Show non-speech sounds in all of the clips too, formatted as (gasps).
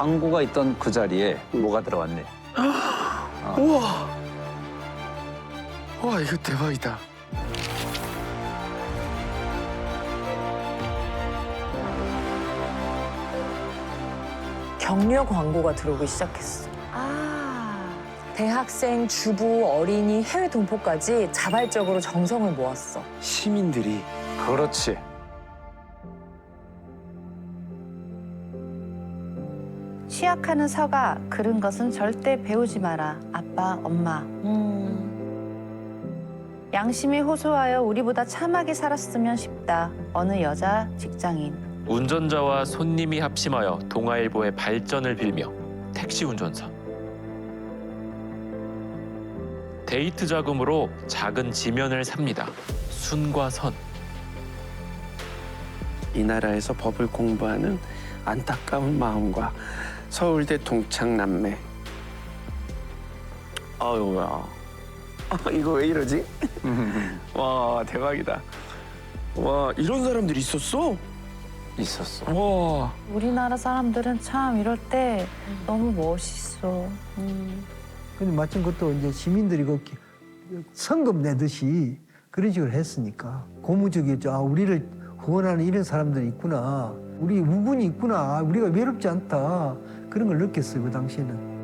광고가 있던 그 자리에 뭐가 들어왔네. (gasps) 우와. 와 이거 대박이다. 격려 광고가 들어오기 시작했어. 아, 대학생, 주부, 어린이, 해외 동포까지 자발적으로 정성을 모았어. 시민들이 그렇지. 취약하는 서가 그런 것은 절대 배우지 마라. 아빠, 엄마. 음, 양심이 호소하여 우리보다 참하게 살았으면 싶다. 어느 여자 직장인. 운전자와 손님이 합심하여 동아일보의 발전을 빌며 택시 운전사. 데이트 자금으로 작은 지면을 삽니다. 순과 선. 이 나라에서 법을 공부하는 안타까운 마음과 서울대 동창남매. 아유야. 아, 이거 왜 이러지? (laughs) 와 대박이다. 와 이런 사람들이 있었어? 있었어. 와. 우리나라 사람들은 참 이럴 때 너무 멋있어. 음. 근데 마침 그것도 이제 시민들이 그 기- 성금 내듯이 그런 식으로 했으니까 고무적이었죠. 아, 우리를 후원하는 이런 사람들이 있구나. 우리 우군이 있구나. 아, 우리가 외롭지 않다. 그런 걸 느꼈어요, 그 당시에는.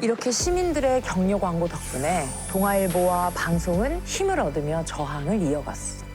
이렇게 시민들의 격려 광고 덕분에 동아일보와 방송은 힘을 얻으며 저항을 이어갔어.